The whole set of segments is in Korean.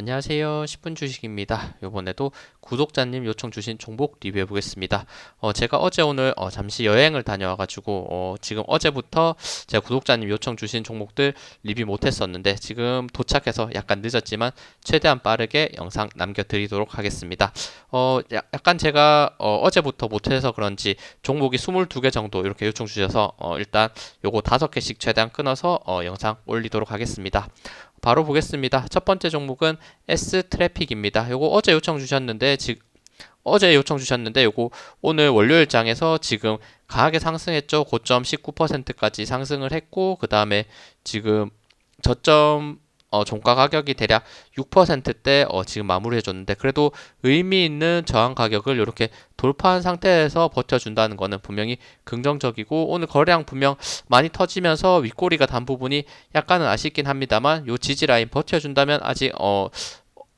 안녕하세요. 10분 주식입니다. 이번에도 구독자님 요청 주신 종목 리뷰해 보겠습니다. 어, 제가 어제 오늘 어, 잠시 여행을 다녀와가지고 어, 지금 어제부터 제가 구독자님 요청 주신 종목들 리뷰 못했었는데 지금 도착해서 약간 늦었지만 최대한 빠르게 영상 남겨드리도록 하겠습니다. 어, 약간 제가 어, 제부터 못해서 그런지 종목이 22개 정도 이렇게 요청 주셔서 어, 일단 요거 5개씩 최대한 끊어서 어, 영상 올리도록 하겠습니다. 바로 보겠습니다. 첫 번째 종목은 S 트래픽입니다. 요거 어제 요청 주셨는데 지금 어제 요청 주셨는데 요거 오늘 월요일 장에서 지금 강하게 상승했죠. 고점 19%까지 상승을 했고 그 다음에 지금 저점 어, 종가 가격이 대략 6%대 어, 지금 마무리해 줬는데 그래도 의미 있는 저항 가격을 이렇게 돌파한 상태에서 버텨준다는 것은 분명히 긍정적이고 오늘 거래량 분명 많이 터지면서 윗꼬리가 단 부분이 약간은 아쉽긴 합니다만 요 지지 라인 버텨준다면 아직 어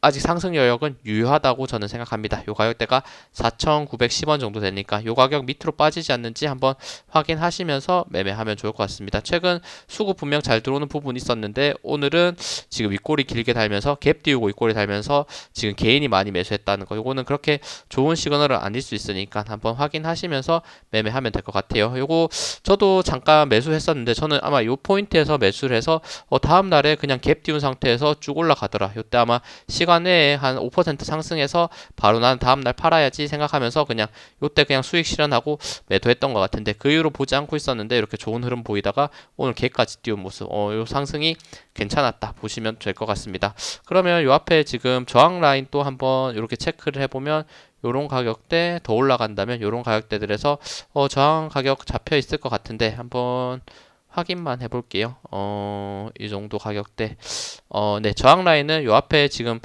아직 상승 여력은 유효하다고 저는 생각합니다. 요 가격대가 4,910원 정도 되니까 요 가격 밑으로 빠지지 않는지 한번 확인하시면서 매매하면 좋을 것 같습니다. 최근 수급 분명 잘 들어오는 부분이 있었는데 오늘은 지금 윗골이 길게 달면서 갭 띄우고 윗골이 달면서 지금 개인이 많이 매수했다는 거 요거는 그렇게 좋은 시그널을 아닐 수 있으니까 한번 확인하시면서 매매하면 될 것 같아요. 요거 저도 잠깐 매수했었는데 저는 아마 요 포인트에서 매수를 해서 어 다음 날에 그냥 갭 띄운 상태에서 쭉 올라가더라. 요때 아마 시간 시간 내에 한 5% 상승해서 바로 난 다음날 팔아야지 생각하면서 그냥 요때 그냥 수익 실현하고 매도했던 것 같은데 그 이후로 보지 않고 있었는데 이렇게 좋은 흐름 보이다가 오늘 개까지 띄운 모습 어, 요 상승이 괜찮았다 보시면 될 것 같습니다. 그러면 요 앞에 지금 저항 라인 또 한번 이렇게 체크를 해보면 요런 가격대 더 올라간다면 요런 가격대들에서 어, 저항 가격 잡혀 있을 것 같은데 한번 확인만 해볼게요. 어, 이 정도 가격대. 어, 네, 저항 라인은 요 앞에 지금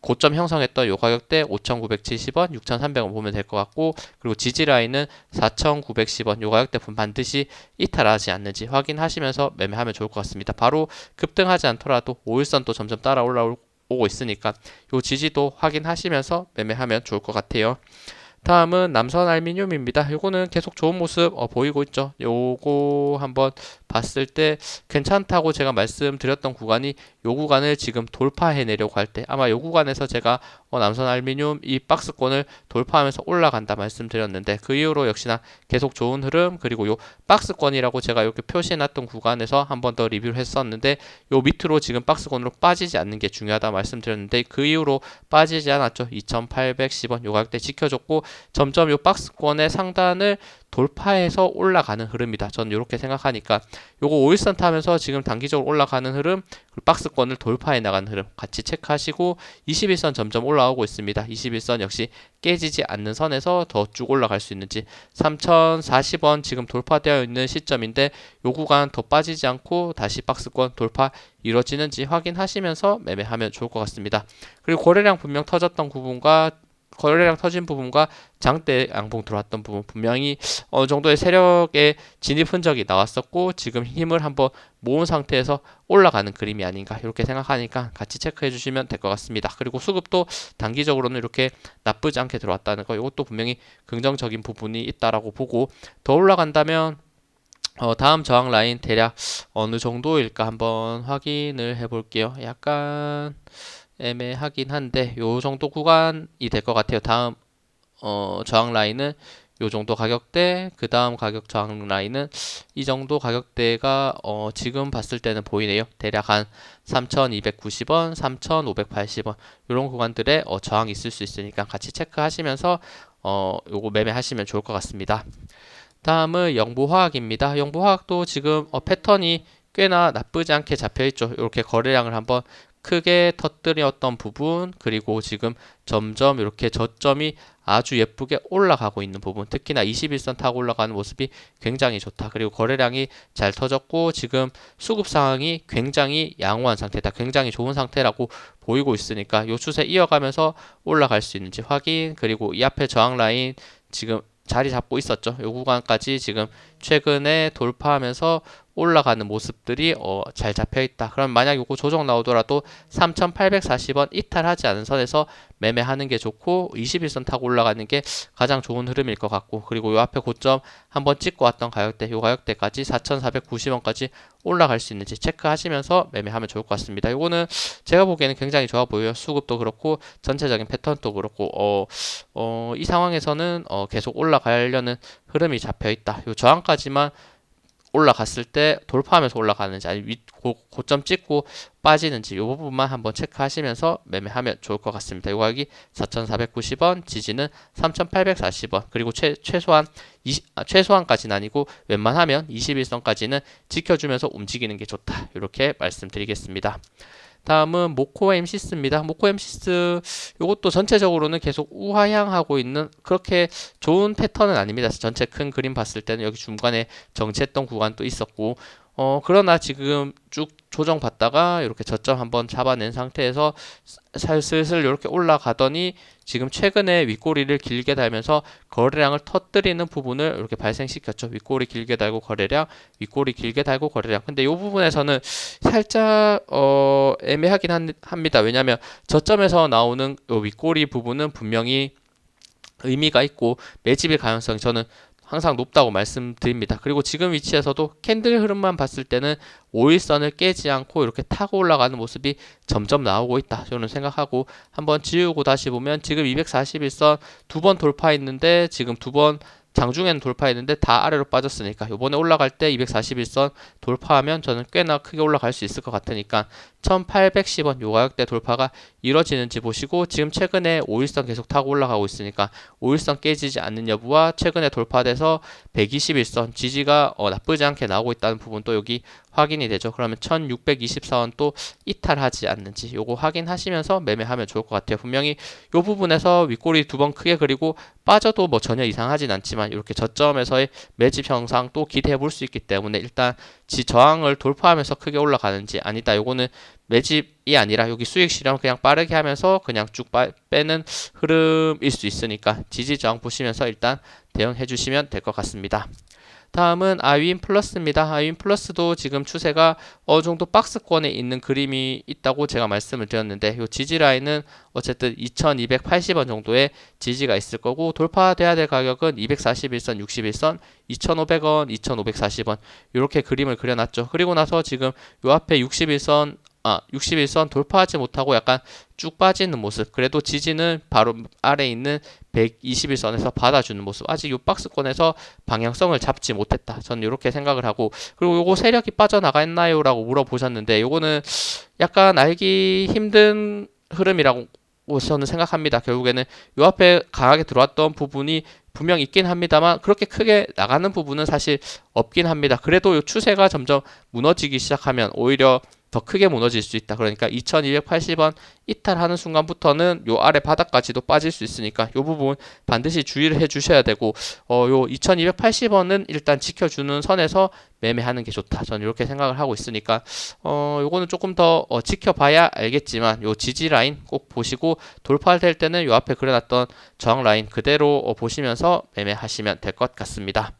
고점 형성했던 요 가격대 5,970원, 6,300원 보면 될 것 같고 그리고 지지 라인은 4,910원 요 가격대 분 반드시 이탈하지 않는지 확인하시면서 매매하면 좋을 것 같습니다. 바로 급등하지 않더라도 5일선 또 점점 따라 올라오고 있으니까 요 지지도 확인하시면서 매매하면 좋을 것 같아요. 다음은 남선 알미늄입니다. 요거는 계속 좋은 모습 어, 보이고 있죠. 요거 한번 봤을 때 괜찮다고 제가 말씀드렸던 구간이 요 구간을 지금 돌파해내려고 할 때 아마 요 구간에서 제가 어, 남선 알미늄 이 박스권을 돌파하면서 올라간다 말씀드렸는데 그 이후로 역시나 계속 좋은 흐름 그리고 요 박스권이라고 제가 이렇게 표시해놨던 구간에서 한 번 더 리뷰를 했었는데 요 밑으로 지금 박스권으로 빠지지 않는 게 중요하다 말씀드렸는데 그 이후로 빠지지 않았죠. 2810원 요 가격대 지켜줬고 점점 요 박스권의 상단을 돌파해서 올라가는 흐름이다. 저는 이렇게 생각하니까 요거 5일선 타면서 지금 단기적으로 올라가는 흐름, 박스권을 돌파해 나가는 흐름 같이 체크하시고 21선 점점 올라오고 있습니다. 21선 역시 깨지지 않는 선에서 더 쭉 올라갈 수 있는지 3040원 지금 돌파되어 있는 시점인데 요 구간 더 빠지지 않고 다시 박스권 돌파 이루어지는지 확인하시면서 매매하면 좋을 것 같습니다. 그리고 거래량 분명 터졌던 부분과 거래량 터진 부분과 장대 양봉 들어왔던 부분 분명히 어느 정도의 세력의 진입 흔적이 나왔었고 지금 힘을 한번 모은 상태에서 올라가는 그림이 아닌가 이렇게 생각하니까 같이 체크해 주시면 될 것 같습니다. 그리고 수급도 단기적으로는 이렇게 나쁘지 않게 들어왔다는 거 이것도 분명히 긍정적인 부분이 있다라고 보고 더 올라간다면 어, 다음 저항 라인 대략 어느 정도일까 한번 확인을 해 볼게요. 약간 애매하긴 한데 요 정도 구간이 될 것 같아요. 다음 어, 저항 라인은 요 정도 가격대, 그 다음 가격 저항 라인은 이 정도 가격대가 어, 지금 봤을 때는 보이네요. 대략 한 3,290원, 3,580원 이런 구간들에 어, 저항이 있을 수 있으니까 같이 체크하시면서 어, 요거 매매하시면 좋을 것 같습니다. 다음은 영보화학입니다. 영보화학도 지금 어, 패턴이 꽤나 나쁘지 않게 잡혀 있죠. 이렇게 거래량을 한번 크게 터뜨렸던 부분 그리고 지금 점점 이렇게 저점이 아주 예쁘게 올라가고 있는 부분. 특히나 21선 타고 올라가는 모습이 굉장히 좋다. 그리고 거래량이 잘 터졌고 지금 수급 상황이 굉장히 양호한 상태다. 굉장히 좋은 상태라고 보이고 있으니까 요 추세 이어가면서 올라갈 수 있는지 확인. 그리고 이 앞에 저항 라인 지금 자리 잡고 있었죠. 요 구간까지 지금 최근에 돌파하면서 올라가는 모습들이 어, 잘 잡혀 있다. 그럼 만약 요거 조정 나오더라도 3,840원 이탈하지 않은 선에서 매매하는 게 좋고 21선 타고 올라가는 게 가장 좋은 흐름일 것 같고 그리고 요 앞에 고점 한번 찍고 왔던 가격대 요 가격대까지 4,490원까지 올라갈 수 있는지 체크하시면서 매매하면 좋을 것 같습니다. 요거는 제가 보기에는 굉장히 좋아 보여요. 수급도 그렇고 전체적인 패턴도 그렇고 어, 어, 이 상황에서는 어, 계속 올라가려는 흐름이 잡혀 있다. 요 저항까지만 올라갔을 때 돌파하면서 올라가는지 아니 윗 고, 고점 찍고 빠지는지 이 부분만 한번 체크하시면서 매매하면 좋을 것 같습니다. 이 가격이 4,490원, 지지는 3,840원, 그리고 최, 최소한 20, 아, 최소한까지는 아니고 웬만하면 21선까지는 지켜주면서 움직이는 게 좋다. 이렇게 말씀드리겠습니다. 다음은 모코 엠시스입니다. 모코 엠시스 이것도 전체적으로는 계속 우하향하고 있는 그렇게 좋은 패턴은 아닙니다. 전체 큰 그림 봤을 때는 여기 중간에 정체했던 구간도 있었고 어 그러나 지금 쭉 조정 받다가 이렇게 저점 한번 잡아낸 상태에서 슬슬 이렇게 올라가더니 지금 최근에 윗꼬리를 길게 달면서 거래량을 터뜨리는 부분을 이렇게 발생시켰죠. 윗꼬리 길게 달고 거래량, 윗꼬리 길게 달고 거래량. 근데 이 부분에서는 살짝 어 애매하긴 한- 합니다. 왜냐하면 저점에서 나오는 요 윗꼬리 부분은 분명히 의미가 있고 매집일 가능성이 저는 항상 높다고 말씀드립니다. 그리고 지금 위치에서도 캔들 흐름만 봤을 때는 5일선을 깨지 않고 이렇게 타고 올라가는 모습이 점점 나오고 있다. 저는 생각하고 한번 지우고 다시 보면 지금 241선 두 번 돌파했는데 지금 두번 장중에는 돌파했는데 다 아래로 빠졌으니까 요번에 올라갈 때 241선 돌파하면 저는 꽤나 크게 올라갈 수 있을 것 같으니까 1810원 요 가격대 돌파가 이뤄지는지 보시고 지금 최근에 5일선 계속 타고 올라가고 있으니까 5일선 깨지지 않는 여부와 최근에 돌파돼서 121선 지지가 어, 나쁘지 않게 나오고 있다는 부분도 여기 확인이 되죠. 그러면 1624원 또 이탈하지 않는지 요거 확인하시면서 매매하면 좋을 것 같아요. 분명히 요 부분에서 윗꼬리 두 번 크게 그리고 빠져도 뭐 전혀 이상하진 않지만 이렇게 저점에서의 매집 형상 또 기대해 볼 수 있기 때문에 일단 지 저항을 돌파하면서 크게 올라가는지 아니다. 요거는 매집이 아니라 여기 수익 실현 그냥 빠르게 하면서 그냥 쭉 빠, 빼는 흐름일 수 있으니까 지지 저항 보시면서 일단 대응해 주시면 될 것 같습니다. 다음은 아윈 플러스입니다. 아윈 플러스도 지금 추세가 어느 정도 박스권에 있는 그림이 있다고 제가 말씀을 드렸는데 이 지지 라인은 어쨌든 2280원 정도의 지지가 있을 거고 돌파돼야 될 가격은 241선, 61선, 2500원, 2540원 이렇게 그림을 그려놨죠. 그리고 나서 지금 요 앞에 61선 아, 61선 돌파하지 못하고 약간 쭉 빠지는 모습. 그래도 지지는 바로 아래 있는 121선에서 받아주는 모습. 아직 요 박스권에서 방향성을 잡지 못했다. 저는 이렇게 생각을 하고 그리고 요거 세력이 빠져나갔나요?라고 물어보셨는데 요거는 약간 알기 힘든 흐름이라고 저는 생각합니다. 결국에는 요 앞에 강하게 들어왔던 부분이 분명 있긴 합니다만 그렇게 크게 나가는 부분은 사실 없긴 합니다. 그래도 요 추세가 점점 무너지기 시작하면 오히려 더 크게 무너질 수 있다. 그러니까 2280원 이탈하는 순간부터는 요 아래 바닥까지도 빠질 수 있으니까 요 부분 반드시 주의를 해 주셔야 되고 어요 2280원은 일단 지켜주는 선에서 매매하는 게 좋다. 저는 이렇게 생각을 하고 있으니까 어 요거는 조금 더 어, 지켜봐야 알겠지만 요 지지 라인 꼭 보시고 돌파될 때는 요 앞에 그려놨던 저항 라인 그대로 어, 보시면서 매매하시면 될 것 같습니다.